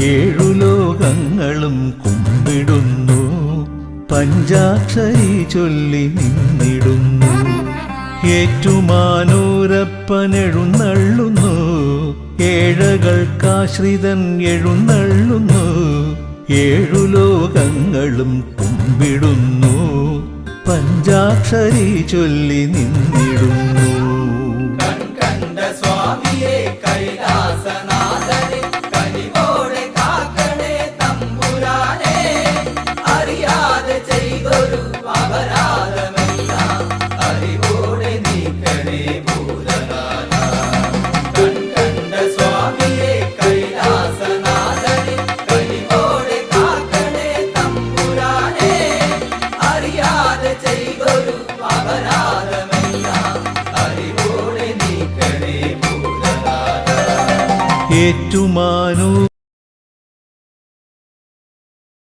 ഏഴു ലോകങ്ങളും കുമ്പിടുന്നു. പഞ്ചാക്ഷരി ചൊല്ലി നിന്നിടുന്നു. ഏറ്റുമാനൂരപ്പൻ എഴുന്നള്ളുന്നു. ഏഴകൾക്കാശ്രിതൻ എഴുന്നള്ളുന്നു. ഏഴു ലോകങ്ങളും കുമ്പിടുന്നു. പഞ്ചാക്ഷരി ചൊല്ലി നിന്നിടുന്നു. കണ്ട സ്വാമിയെ കൈലാസനാഥനെ ചെയ്തൊരു